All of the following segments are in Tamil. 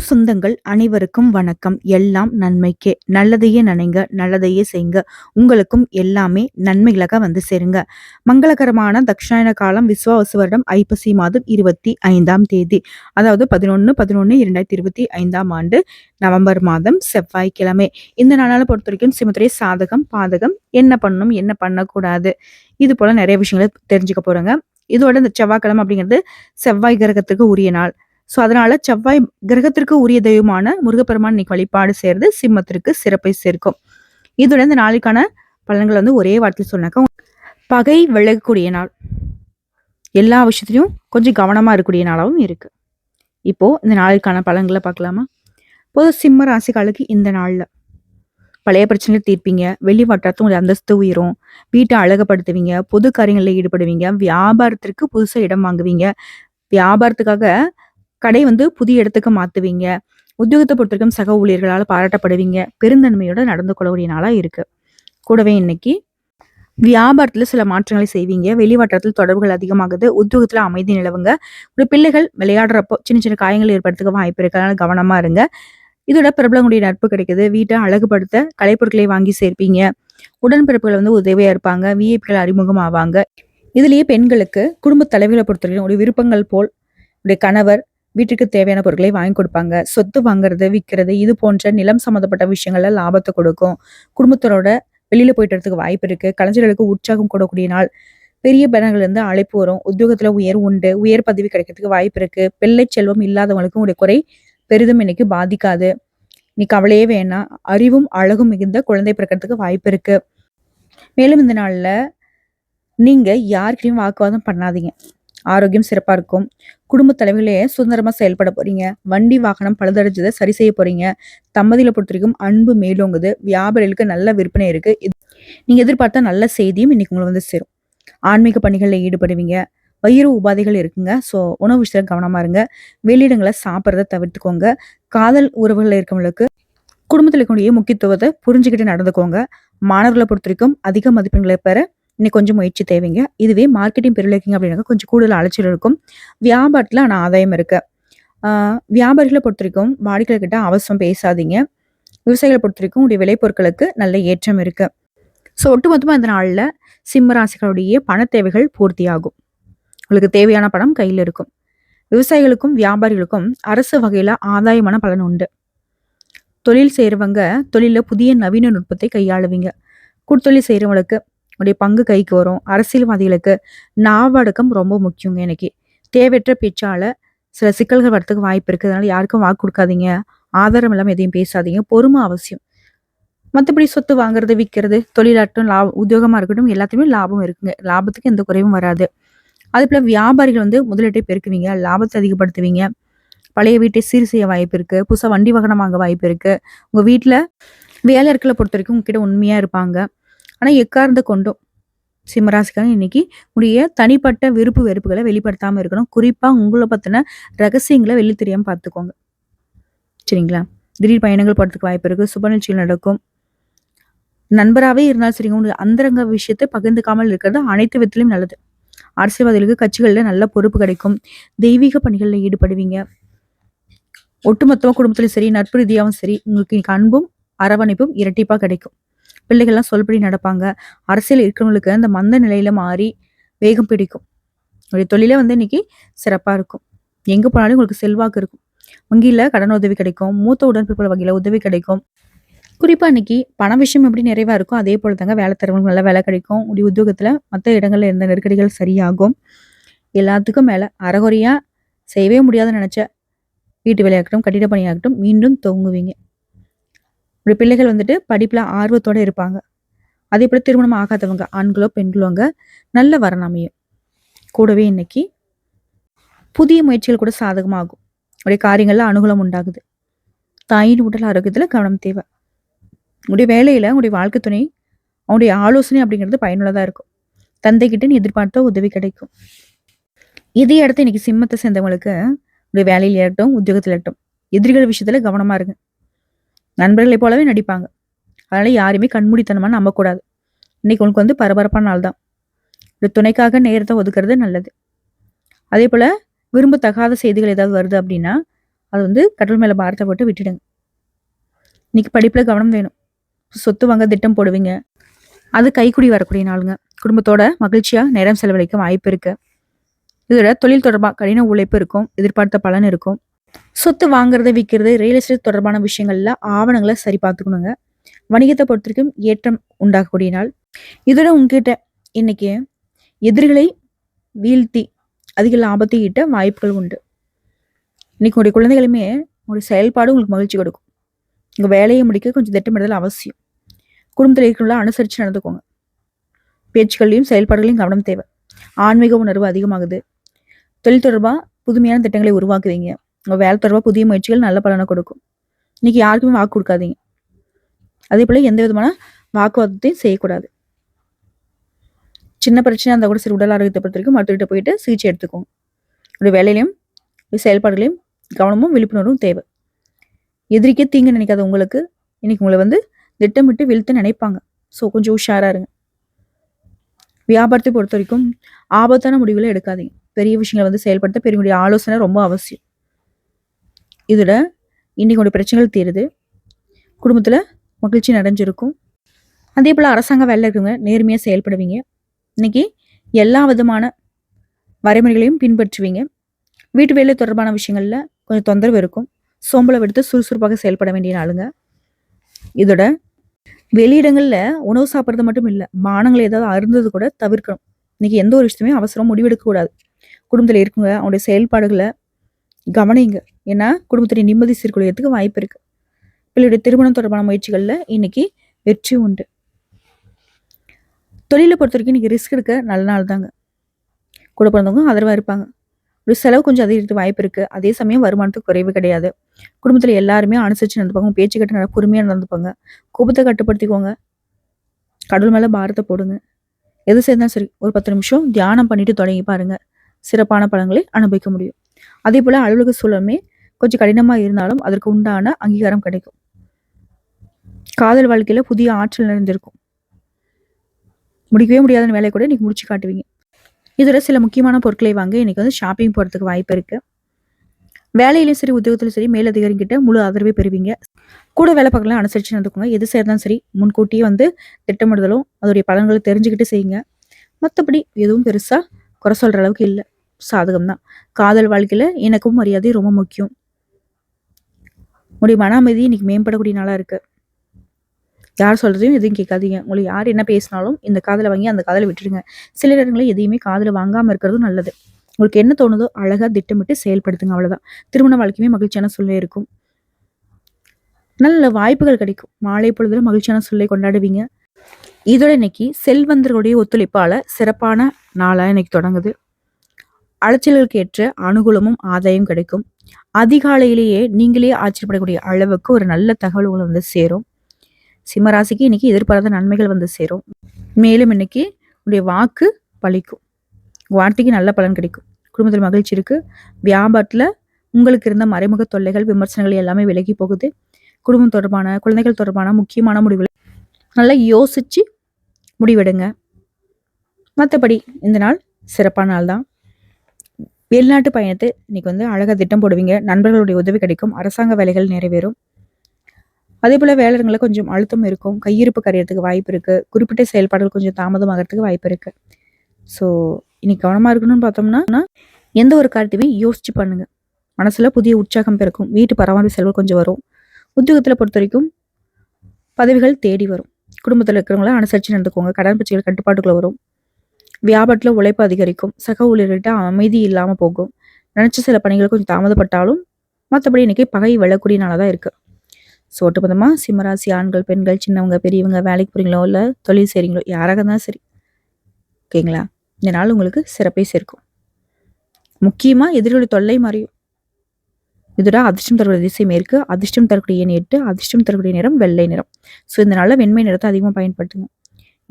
அன்பு சொந்தங்கள் அனைவருக்கும் வணக்கம். எல்லாம் நன்மைக்கே. நல்லதையே நினைங்க நல்லதையே செய்யுங்க உங்களுக்கும் எல்லாமே நன்மைகளாக வந்து சேருங்க. மங்களகரமான தக்ஷாயண காலம் விஸ்வாவசு வருடம் ஐப்பசி மாதம் இருபத்தி ஐந்தாம் தேதி. அதாவது பதினொன்று பதினொன்று இரண்டாயிரத்தி இருபத்தி ஐந்தாம் ஆண்டு நவம்பர் மாதம் செவ்வாய்க்கிழமை. இந்த நாளால் பொறுத்த வரைக்கும் சிமத்துறை சாதகம் பாதகம் என்ன பண்ணணும் என்ன பண்ணக்கூடாது? இது போல நிறைய விஷயங்களை தெரிஞ்சுக்க போறோங்க. இதோட இந்த செவ்வாய்க்கிழமை அப்படிங்கிறது செவ்வாய் கிரகத்துக்கு உரிய நாள். ஸோ அதனால செவ்வாய் கிரகத்திற்கு உரிய தெய்வமான முருகப்பெருமான் இன்னைக்கு வழிபாடு செய்யறது சிம்மத்திற்கு சிறப்பை சேர்க்கும். இதோட இந்த நாளுக்கான பலன்கள் வந்து ஒரே வார்த்தையில் சொன்னாக்கா பகை விலகக்கூடிய நாள். எல்லா விஷயத்துலையும் கொஞ்சம் கவனமாக இருக்கக்கூடிய நாளாகவும் இருக்கு. இப்போ இந்த நாளுக்கான பலன்களை பார்க்கலாமா? பொது சிம்ம ராசிக்காலுக்கு இந்த நாளில் பழைய பிரச்சனைகள் தீர்ப்பீங்க வெளி வட்டாரத்து உங்களுடைய அந்தஸ்து உயரும் வீட்டை அழகப்படுத்துவீங்க பொது காரியங்களில் ஈடுபடுவீங்க வியாபாரத்திற்கு புதுசாக இடம் வாங்குவீங்க. வியாபாரத்துக்காக கடை வந்து புதிய இடத்துக்கு மாத்துவீங்க. உத்தியோகத்தை பொறுத்தவரைக்கும் சக ஊழியர்களால் பாராட்டப்படுவீங்க. பெருந்தன்மையோட நடந்து கொள்ளக்கூடிய நாளா இருக்கு. கூடவே இன்னைக்கு வியாபாரத்தில் சில மாற்றங்களை செய்வீங்க. வெளிவாட்டத்தில் தொடர்புகள் அதிகமாகுது. உத்தியோகத்தில் அமைதி நிலவுங்க. ஒரு பிள்ளைகள் விளையாடுறப்போ சின்ன சின்ன காயங்கள் ஏற்படுறதுக்கு வாய்ப்பு இருக்கு. கவனமாக இருங்க. இதோட பிரபலங்களுடைய நட்பு கிடைக்குது. வீட்டை அழகுபடுத்த கலைப்பொருட்களை வாங்கி சேர்ப்பீங்க. உடன்பிறப்புகள் வந்து உதவியாக இருப்பாங்க. விஐபிகள் அறிமுகம் ஆவாங்க இதுலேயே பெண்களுக்கு குடும்ப தலைவர்களை பொறுத்தவரைக்கும் ஒரு விருப்பங்கள் போல் உடைய கணவர் வீட்டுக்கு தேவையான பொருட்களை வாங்கி கொடுப்பாங்க. சொத்து வாங்குறது விற்கிறது இது போன்ற நிலம் சம்மந்தப்பட்ட விஷயங்கள்ல லாபத்தை கொடுக்கும். குடும்பத்தோட வெளியில போயிட்டு வரதுக்கு வாய்ப்பு இருக்கு. கலைஞர்களுக்கு உற்சாகம் கொடுக்கக்கூடிய நாள். பெரிய பேனர்கள் இருந்து அழைப்பு வரும். உத்தியோகத்துல உயர் உண்டு. உயர் பதவி கிடைக்கிறதுக்கு வாய்ப்பு இருக்கு. பிள்ளை செல்வம் இல்லாதவங்களுக்கும் உடைய குறை பெரிதும் இன்னைக்கு பாதிக்காது. நீ கவலையே வேணாம் அறிவும் அழகும் மிகுந்த குழந்தை பிறக்கிறதுக்கு வாய்ப்பு இருக்கு. மேலும் இந்த நாள்ல நீங்க யாருக்கிட்டையும் வாக்குவாதம் பண்ணாதீங்க. ஆரோக்கியம் சிறப்பா இருக்கும். குடும்ப தலைவர்களே சுதந்திரமா செயல்பட போறீங்க. வண்டி வாகனம் பழுதடைஞ்சதை சரி செய்ய போறீங்க. தம்பதியில பொறுத்த வரைக்கும் அன்பு மேலோங்குது. வியாபாரிகளுக்கு நல்ல விற்பனை இருக்கு. நீங்க எதிர்பார்த்த நல்ல செய்தியும் இன்னைக்கு உங்களை வந்து சேரும். ஆன்மீக பணிகளில் ஈடுபடுவீங்க. வயிறு உபாதைகள் இருக்குங்க. ஸோ உணவு விஷயத்துல கவனமா இருங்க. வெளியிடங்களை சாப்பிட்றத தவிர்த்துக்கோங்க. காதல் உறவுகளில் இருக்கவங்களுக்கு குடும்பத்தில் இருக்கக்கூடிய முக்கியத்துவத்தை புரிஞ்சுக்கிட்டு நடந்துக்கோங்க. மாணவர்களை பொறுத்த வரைக்கும் அதிக மதிப்பெண்களை பெற இன்னைக்கு கொஞ்சம் முயற்சி தேவைங்க. இதுவே மார்க்கெட்டிங் பெருவிலக்கிங்க அப்படின்னாக்க கொஞ்சம் கூடுதல் அலைச்சல் இருக்கும். வியாபாரத்தில் ஆனால் ஆதாயம் இருக்குது வியாபாரிகளை பொறுத்த வரைக்கும் வாடிக்கையாளர்கிட்ட அவசரம் பேசாதீங்க. விவசாயிகளை பொறுத்த வரைக்கும் உடைய விளைபொருட்களுக்கு நல்ல ஏற்றம் இருக்குது ஸோ ஒட்டுமொத்தமாக இந்த நாளில் சிம்ம ராசிகளுடைய பண தேவைகள் பூர்த்தியாகும். உங்களுக்கு தேவையான பணம் கையில் இருக்கும். விவசாயிகளுக்கும் வியாபாரிகளுக்கும் அரசு வகையில் ஆதாயமான பலன் உண்டு. தொழில் செய்கிறவங்க தொழிலில் புதிய நவீன நுட்பத்தை கையாளுவீங்க. கூட்டொழில் செய்கிறவங்களுக்கு உடைய பங்கு கைக்கு வரும். அரசியல்வாதிகளுக்கு நாவடக்கம் ரொம்ப முக்கியங்க இன்னைக்கு. தேவையற்ற பேச்சால சில சிக்கல்கள் வரத்துக்கு வாய்ப்பு இருக்கு. அதனால யாருக்கும் வாக்கு கொடுக்காதீங்க. ஆதாரம் இல்லாமல் எதையும் பேசாதீங்க. பொறுமை அவசியம். மற்றபடி சொத்து வாங்குறது விற்கிறது தொழிலாட்டம் லாபம் உத்தியோகமாக இருக்கட்டும் எல்லாத்தையுமே லாபம் இருக்குங்க. லாபத்துக்கு எந்த குறைவும் வராது. அது போல வியாபாரிகள் வந்து முதலீட்டை பெருக்குவீங்க. லாபத்தை அதிகப்படுத்துவீங்க. பழைய வீட்டை சீர் செய்ய வாய்ப்பு இருக்கு. புதுசாக வண்டி வாகனம் வாங்க வாய்ப்பு இருக்கு. வீட்டில் வேலை இருக்கிற பொறுத்த வரைக்கும் உங்ககிட்ட உண்மையாக இருப்பாங்க. ஆனா எக்கார்ந்த கொண்டும் சிம்மராசிக்காரன் இன்னைக்கு உடைய தனிப்பட்ட விருப்பு வெறுப்புகளை வெளிப்படுத்தாம இருக்கணும். குறிப்பா உங்களை பத்தின ரகசியங்களை வெளி தெரியாம பார்த்துக்கோங்க. சரிங்களா? திடீர் பயணங்கள் போகிறதுக்கு வாய்ப்பு இருக்கு. சுப நிகழ்ச்சிகள் நடக்கும். நண்பராகவே இருந்தாலும் சரிங்க. உங்களுக்கு அந்தரங்க விஷயத்தை பகிர்ந்துக்காமல் இருக்கிறது அனைத்து விதத்திலும் நல்லது. அரசியல்வாதிகளுக்கு கட்சிகளில் நல்ல பொறுப்பு கிடைக்கும். தெய்வீக பணிகளில் ஈடுபடுவீங்க. ஒட்டுமொத்தமாக குடும்பத்திலும் சரி நட்பு ரீதியாகவும் சரி உங்களுக்கு அன்பும் அரவணைப்பும் இரட்டிப்பாக கிடைக்கும். பிள்ளைகள்லாம் சொல்படி நடப்பாங்க. அரசியல் இருக்கிறவங்களுக்கு அந்த மந்த நிலையில மாறி வேகம் பிடிக்கும். உங்களுடைய தொழிலே வந்து இன்னைக்கு சிறப்பாக இருக்கும். எங்கே போனாலும் உங்களுக்கு செல்வாக்கு இருக்கும். வங்கியில் கடன் உதவி கிடைக்கும். மூத்த உடன்பிறப்பு வகையில் உதவி கிடைக்கும். குறிப்பாக இன்னைக்கு பண விஷயம் எப்படி நிறைவாக இருக்கும் அதே போல தாங்க வேலை தரவங்க நல்ல வேலை கிடைக்கும். உடைய உத்தியோகத்தில் மற்ற இடங்களில் இருந்த நெருக்கடிகள் சரியாகும். எல்லாத்துக்கும் மேலே அறகுறையாக செய்யவே முடியாதுன்னு நினச்ச வீட்டு வேலையாகட்டும் கட்டிட பணியாகட்டும் மீண்டும் தொங்குவீங்க உடைய பிள்ளைகள் வந்துட்டு படிப்பில் ஆர்வத்தோட இருப்பாங்க. அதே போல் திருமணம் ஆகாதவங்க ஆண்களோ பெண்களோங்க நல்ல வரன் அமையும். கூடவே இன்னைக்கு புதிய முயற்சிகள் கூட சாதகமாகும். உடைய காரியங்களில் அனுகூலம் உண்டாகுது. தாயின் உடல் ஆரோக்கியத்தில் கவனம் தேவை. உடைய வேலையில் உங்களுடைய வாழ்க்கை துணை அவனுடைய ஆலோசனை அப்படிங்கிறது பயனுள்ளதாக இருக்கும். தந்தைகிட்ட நீ எதிர்பார்த்த உதவி கிடைக்கும். இதே இடத்த இன்னைக்கு சிம்மத்தை சேர்ந்தவங்களுக்கு உடைய வேலையில் இருக்கட்டும் உத்தியோகத்தில் இருக்கட்டும் எதிரிகள் விஷயத்தில் கவனமாக இருங்க. நண்பர்களை போலவே நடிப்பாங்க. அதனால் யாருமே கண்மூடித்தனமாக நம்பக்கூடாது. இன்னைக்கு உனக்கு வந்து பரபரப்பான நாள் தான். ஒரு துணைக்காக நேரத்தை ஒதுக்குறது நல்லது. அதே போல் விரும்பத்தகாத செய்திகள் ஏதாவது வருது அப்படின்னா அது வந்து கடல் மேலே பாரத்தை போட்டு விட்டுடுங்க. இன்னைக்கு படிப்பில் கவனம் வேணும். சொத்து வாங்க திட்டம் போடுவீங்க. அது கைக்குடி வரக்கூடிய நாளுங்க. குடும்பத்தோட மகிழ்ச்சியாக நேரம் செலவழிக்க வாய்ப்பு இருக்குது இதோட தொழில் தொடர்பாக கடின உழைப்பு இருக்கும். எதிர்பார்த்த பலன் இருக்கும். சொத்து வாங்குறது விற்கிறது ரியல் எஸ்டேட் தொடர்பான விஷயங்கள்ல ஆவணங்களை சரி பார்த்துக்கணுங்க. வணிகத்தை பொறுத்த வரைக்கும் ஏற்றம் உண்டாகக்கூடிய நாள். இதோட உங்ககிட்ட இன்னைக்கு எதிரிகளை வீழ்த்தி அதிக லாபத்தை ஈட்ட வாய்ப்புகள் உண்டு. இன்னைக்கு உங்களுடைய குழந்தைகளுமே உங்களுடைய செயல்பாடு உங்களுக்கு மகிழ்ச்சி கொடுக்கும். உங்கள் வேலையை முடிக்க கொஞ்சம் திட்டமிடுதல் அவசியம். குடும்பத்தில் இருக்கிறவங்கள அனுசரித்து நடந்துக்கோங்க. பேச்சுக்கள்லையும் செயல்பாடுகளையும் கவனம் தேவை. ஆன்மீக உணர்வு அதிகமாகுது. தொழில் தொடர்பாக புதுமையான திட்டங்களை உருவாக்குவீங்க உங்கள் வேலை தொடர்பாக புதிய முயற்சிகள் நல்ல பலனை கொடுக்கும். இன்னைக்கு யாருக்குமே வாக்கு கொடுக்காதீங்க. அதே போல் எந்த விதமான வாக்குவாதத்தையும் செய்யக்கூடாது. சின்ன பிரச்சனை இருந்தால் கூட சரி உடல் ஆரோக்கியத்தை பொறுத்த வரைக்கும் மருத்துவர்கிட்ட போயிட்டு சிகிச்சை எடுத்துக்கோங்க. உடைய வேலையிலையும் செயல்பாடுகளையும் கவனமும் விழிப்புணர்வும் தேவை. எதிரிக்கே தீங்கு நினைக்காத உங்களுக்கு இன்னைக்கு உங்களை வந்து திட்டமிட்டு வீழ்த்து நினைப்பாங்க. ஸோ கொஞ்சம் உஷாராக இருங்க. வியாபாரத்தை பொறுத்த வரைக்கும் ஆபத்தான முடிவுகளை எடுக்காதீங்க. பெரிய விஷயங்களை வந்து செயல்படுத்த பெரியவங்களுடைய ஆலோசனை ரொம்ப அவசியம். இதோட இன்றைக்கி ஒரு பிரச்சனைகள் தீருது. குடும்பத்தில் மகிழ்ச்சி நிறைஞ்சிருக்கும் அதே போல் அரசாங்க வேலை இருக்கவங்க நேர்மையாக செயல்படுவீங்க. இன்றைக்கி எல்லா விதமான வரைமுறைகளையும் பின்பற்றுவீங்க. வீட்டு வேலை தொடர்பான விஷயங்களில் கொஞ்சம் தொந்தரவு இருக்கும். சோம்பலை விடுத்து சுறுசுறுப்பாக செயல்பட வேண்டிய நாளுங்க இதோட வெளியிடங்களில் உணவு சாப்பிட்றது மட்டும் இல்லை மானங்களை ஏதாவது அருந்தது கூட தவிர்க்கணும். இன்றைக்கி எந்த ஒரு விஷயத்தையுமே அவசரம் முடிவெடுக்கக்கூடாது. குடும்பத்தில் இருக்குங்க அவனுடைய செயல்பாடுகளை கவனிங்க. ஏன்னா குடும்பத்துடைய நிம்மதி சீர்குலையத்துக்கு வாய்ப்பு இருக்கு. பிள்ளையுடைய திருமணம் தொடர்பான முயற்சிகளில் இன்னைக்கு வெற்றி உண்டு. தொழிலை பொறுத்த வரைக்கும் இன்னைக்கு ரிஸ்க் எடுக்க நல்ல நாள் தாங்க. கூட பிறந்தவங்க ஆதரவாக இருப்பாங்க. ஒரு செலவு கொஞ்சம் அதிகரித்து வாய்ப்பு இருக்கு. அதே சமயம் வருமானத்துக்கு குறைவு கிடையாது. குடும்பத்தில் எல்லாருமே அனுசரிச்சு நடந்துப்பாங்க. பேச்சு கட்டு நல்லா பொறுமையாக நடந்துப்பாங்க. கோபத்தை கட்டுப்படுத்திக்கோங்க. கடவுள் மேலே பாரத்தை போடுங்க. எது செய்தாலும் சரி ஒரு பத்து நிமிஷம் தியானம் பண்ணிட்டு தொடங்கி பாருங்க. சிறப்பான பலன்களை அனுபவிக்க முடியும். அதே போல் அலுவலக சூழலுமே கொஞ்சம் கடினமாக இருந்தாலும் அதற்கு உண்டான அங்கீகாரம் கிடைக்கும். காதல் வாழ்க்கையில் புதிய ஆற்றல் நிறைந்திருக்கும். முடிக்கவே முடியாத வேலையை கூட இன்றைக்கி முடிச்சு காட்டுவீங்க. இதோட சில முக்கியமான பொருட்களை வாங்க இன்னைக்கு வந்து ஷாப்பிங் போகிறதுக்கு வாய்ப்பு இருக்குது வேலையிலையும் சரி உத்தியோகத்திலும் சரி மேலதிகாரிகிட்ட முழு ஆதரவை பெறுவீங்க. கூட வேலை பார்க்கலாம் அனுசரிச்சு நடந்துக்கோங்க. எது செய்யறதும் சரி முன்கூட்டியே வந்து திட்டமிடுதலும் அதோடைய பலன்களை தெரிஞ்சுக்கிட்டு செய்யுங்க. மற்றபடி எதுவும் பெருசாக குறை சொல்கிற அளவுக்கு இல்லை. சாதகம் தான் காதல் வாழ்க்கையில் எனக்கும் மரியாதை ரொம்ப முக்கியம். உங்களுடைய மன அமைதி இன்னைக்கு மேம்படக்கூடிய நாளாக இருக்குது யார் சொல்கிறதையும் எதுவும் கேட்காதீங்க. உங்களுக்கு யார் என்ன பேசினாலும் இந்த காதில் வாங்கி அந்த காதில் விட்டுடுங்க. சில இடங்களில் எதையுமே காதில் வாங்காமல் இருக்கிறதும் நல்லது. உங்களுக்கு என்ன தோணுதோ அழகாக திட்டமிட்டு செயல்படுத்துங்க அவ்வளோதான் திருமண வாழ்க்கையுமே மகிழ்ச்சியான சொல்லே இருக்கும். நல்ல வாய்ப்புகள் கிடைக்கும். மாலை பொழுதுல மகிழ்ச்சியான சொல்லை கொண்டாடுவீங்க. இதோட இன்னைக்கு செல்வந்தர்களுடைய ஒத்துழைப்பால் சிறப்பான நாளாக இன்னைக்கு தொடங்குது. அலைச்சல்களுக்கு ஏற்ற அனுகூலமும் ஆதாயம் கிடைக்கும். அதிகாலையிலேயே நீங்களே ஆச்சரியப்படக்கூடிய அளவுக்கு ஒரு நல்ல தகவல் உங்களை வந்து சேரும். சிம்மராசிக்கு இன்னைக்கு எதிர்பாராத நன்மைகள் வந்து சேரும். மேலும் இன்னைக்கு உடைய வாக்கு பழிக்கும். வார்த்தைக்கு நல்ல பலன் கிடைக்கும். குடும்பத்தில் மகிழ்ச்சி இருக்கு. வியாபாரத்தில் உங்களுக்கு இருந்த மறைமுக தொல்லைகள் விமர்சனங்கள் எல்லாமே விலகி போகுது. குடும்பம் தொடர்பான குழந்தைகள் தொடர்பான முக்கியமான முடிவுகள். நல்லா யோசிச்சு முடிவெடுங்க. மற்றபடி இந்த நாள் சிறப்பான நாள் தான் வெளிநாட்டு பயணத்தை இன்னைக்கு வந்து அழகாக திட்டம் போடுவீங்க. நண்பர்களுடைய உதவி கிடைக்கும். அரசாங்க வேலைகள் நிறைவேறும். அதே போல் வேலைகளில் கொஞ்சம் அழுத்தம் இருக்கும். கையிருப்பு கரையிறதுக்கு வாய்ப்பு இருக்குது குறிப்பிட்ட செயல்பாடுகள் கொஞ்சம் தாமதமாகறதுக்கு வாய்ப்பு இருக்குது ஸோ இன்னைக்கு கவனமாக இருக்கணும்னு பார்த்தோம்னா எந்த ஒரு காரியத்தையுமே யோசிச்சு பண்ணுங்க. மனசில் புதிய உற்சாகம் பிறக்கும். வீட்டு பராமரிப்பு செலவு கொஞ்சம் வரும். உத்தியோகத்தில் பொறுத்த வரைக்கும் பதவிகள் தேடி வரும். குடும்பத்தில் இருக்கிறவங்கள அனுசரித்து நடந்துக்கோங்க. கடன் பிரச்சனைகள் கட்டுப்பாட்டுக்குள்ள வரும். வியாபாரத்தில் உழைப்பு அதிகரிக்கும். சக ஊழியர்கிட்ட அமைதி இல்லாமல் போகும். நினச்ச சில பணிகள் கொஞ்சம் தாமதப்பட்டாலும் மற்றபடி இன்னைக்கு பகை வெள்ளக்கூடிய நாளாக தான் இருக்குது ஸோ ஒட்டுமொத்தமாக சிம்மராசி ஆண்கள் பெண்கள் சின்னவங்க பெரியவங்க வேலைக்கு போகிறீங்களோ இல்லை தொழில் செய்கிறீங்களோ யாராக இருந்தாலும் சரி. ஓகேங்களா? இந்த நாள் உங்களுக்கு சிறப்பே சேர்க்கும். முக்கியமாக எதிரிகளுடைய தொல்லை மறையும். இதோட அதிர்ஷ்டம் தரக்கூடிய திசை மேற்கு. அதிர்ஷ்டம் தரக்கூடிய எண் எட்டு அதிர்ஷ்டம் தரக்கூடிய நிறம் வெள்ளை நிறம். ஸோ இதனால வெண்மை நிறத்தை அதிகமாக பயன்படுத்துங்க.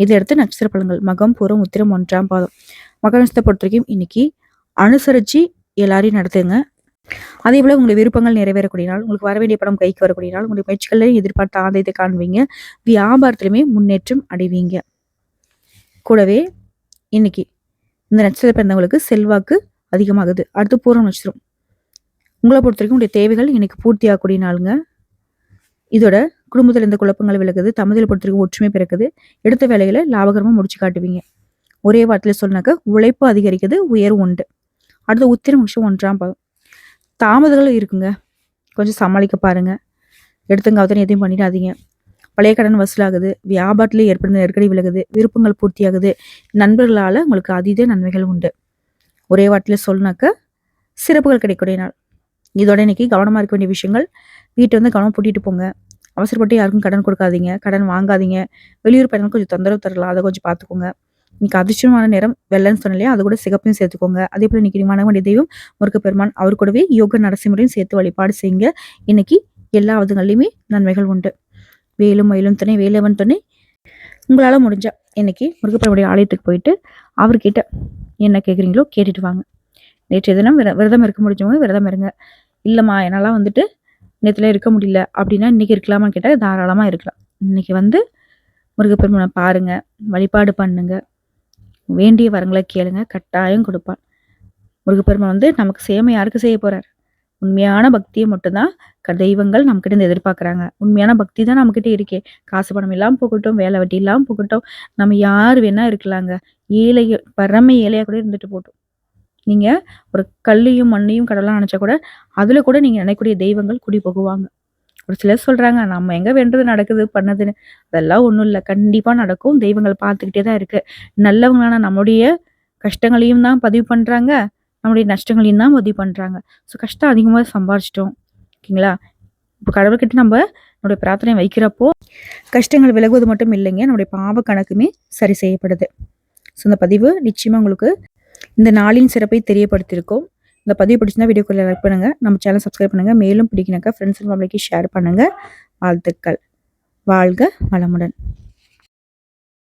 இதை அடுத்து நட்சத்திர பலன்கள் மகம் பூரம் உத்திரம் ஒன்றாம் பாதம். மக நட்சத்திரத்தை பொறுத்த வரைக்கும் இன்னைக்கு அனுசரித்து எல்லாரையும் நடத்துங்க. அதே போல் உங்களுடைய விருப்பங்கள் நிறைவேறக்கூடிய நாள் உங்களுக்கு வர வேண்டிய படம் கைக்கு வரக்கூடிய நாள் உங்களுடைய முயற்சிகளையும் எதிர்பார்த்த ஆதாயத்தை காண்பீங்க. வியாபாரத்திலுமே முன்னேற்றம் அடைவீங்க. கூடவே இன்னைக்கு இந்த நட்சத்திரம் பிறந்தவங்களுக்கு செல்வாக்கு அதிகமாகுது. அடுத்து பூரம் நட்சத்திரம். உங்களை பொறுத்த வரைக்கும் உங்களுடைய தேவைகள் இன்னைக்கு பூர்த்தியாகக்கூடிய நாளுங்க. இதோட குடும்பத்தில் இருந்த குழப்பங்கள் விலகுது தமிழில் பொறுத்தவரைக்கும் ஒற்றுமை பிறக்குது. எடுத்த வேலைகளை லாபகரமாக முடிச்சு காட்டுவீங்க. ஒரே வார்த்தையில் சொன்னாக்க உழைப்பு அதிகரிக்குது உயர்வு உண்டு. அடுத்த உத்திரம் விஷயம் ஒன்றாம் பாகம் தாமதங்கள் இருக்குங்க. கொஞ்சம் சமாளிக்க பாருங்க. எடுத்துங்க எதையும் பண்ணிடாதீங்க. பழைய கடன் வசூலாகுது வியாபாரத்தில் ஏற்படுற நெருக்கடி விலகுது விருப்பங்கள் பூர்த்தியாகுது. நண்பர்களால் உங்களுக்கு அதீத நன்மைகள் உண்டு. ஒரே வார்த்தையில் சொன்னாக்க சிறப்புகள் கிடைக்கக்கூடிய நாள். இதோட இன்னைக்கு கவனமாக இருக்க வேண்டிய விஷயங்கள் வீட்டை வந்து கவனம் பூட்டிட்டு போங்க. அவசரப்பட்டு யாருக்கும் கடன் கொடுக்காதீங்க கடன் வாங்காதீங்க. வெளியூர் பயணம் கொஞ்சம் தொந்தரவு தரலாம் அதை கொஞ்சம் பார்த்துக்கோங்க. இன்னைக்கு அதிர்ஷ்டமான நேரம் வெள்ளன்னு சொன்னாலே அது கூட சிகப்பையும் சேர்த்துக்கோங்க. அதே போல் இன்னைக்கு வணங்க வேண்டிய தெய்வம் முருக்க பெருமான் அவர் கூடவே யோக நரசிம்மரையும் சேர்த்து வழிபாடு செய்யுங்க. இன்னைக்கு எல்லா விதங்கள்லையுமே நன்மைகள் உண்டு. வேலும் மயிலும் துணை வேலவன் துணை. உங்களால் முடிஞ்சா இன்னைக்கு முருகப்பெருமானுடைய ஆலயத்துக்கு போயிட்டு அவர்கிட்ட என்ன கேட்குறீங்களோ கேட்டுட்டு வாங்க. நேற்றைய தினம் விர விரதம் இருக்க முடிஞ்சவங்க விரதம் இருங்க. இல்லைம்மா என்னால் வந்துட்டு நேற்றுல இருக்க முடியல. அப்படின்னா இன்றைக்கி இருக்கலாமான்னு கேட்டால் தாராளமாக இருக்கலாம். இன்றைக்கி வந்து முருகப்பெருமனை பாருங்கள் வழிபாடு பண்ணுங்கள் வேண்டிய வரங்களை கேளுங்க கட்டாயம் கொடுப்பான். முருகப்பெருமான் வந்து நமக்கு சேமை யாருக்கு செய்ய போகிறார் உண்மையான பக்தியை மட்டும்தான் க- தெய்வங்கள் நம்மக்கிட்ட இருந்து எதிர்பார்க்குறாங்க. உண்மையான பக்தி தான் நம்மக்கிட்ட இருக்கே. காசு பணம் இல்லாமல் போகட்டும் வேலை வெட்டி இல்லாமல் போகட்டும். நம்ம யார் வேணால் இருக்கலாங்க. ஏழை பறமை ஏழையாக கூட இருந்துட்டு போகட்டும். நீங்கள் ஒரு கல்லையும் மண்ணையும் கடலாம் நினச்சா கூட அதில் கூட நீங்கள் நினைக்கூடிய தெய்வங்கள் குடி போகுவாங்க. ஒரு சிலர் சொல்கிறாங்க நம்ம எங்கே வேண்டது நடக்குது பண்ணதுன்னு? அதெல்லாம் ஒன்றும் இல்லை. கண்டிப்பாக நடக்கும். தெய்வங்கள் பார்த்துக்கிட்டே தான் இருக்குது நல்லவங்களான நம்மளுடைய கஷ்டங்களையும் தான் பதிவு பண்ணுறாங்க நம்முடைய நஷ்டங்களையும் தான் பதிவு பண்ணுறாங்க ஸோ கஷ்டம் அதிகமாக சம்பாரிச்சிட்டோம். ஓகேங்களா? இப்போ கடவுள்கிட்ட நம்ம நம்முடைய பிரார்த்தனை வைக்கிறப்போ கஷ்டங்கள் விலகுவது மட்டும் இல்லைங்க. நம்முடைய பாவ கணக்குமே சரி செய்யப்படுது. ஸோ இந்த பதிவு நிச்சயமாக உங்களுக்கு இந்த நாளின் சிறப்பை தெரியப்படுத்தியிருக்கோம். இந்த பதிவு பிடிச்சிருந்தா வீடியோக்குள்ள லைக் பண்ணுங்கள் நம்ம சேனல் சப்ஸ்கிரைப் பண்ணுங்கள் மேலும் பிடிக்கினாக்கா ஃப்ரெண்ட்ஸ் அண்ட் ஃபேமிலிக்கு ஷேர் பண்ணுங்கள் வாழ்த்துக்கள். வாழ்க வளமுடன்.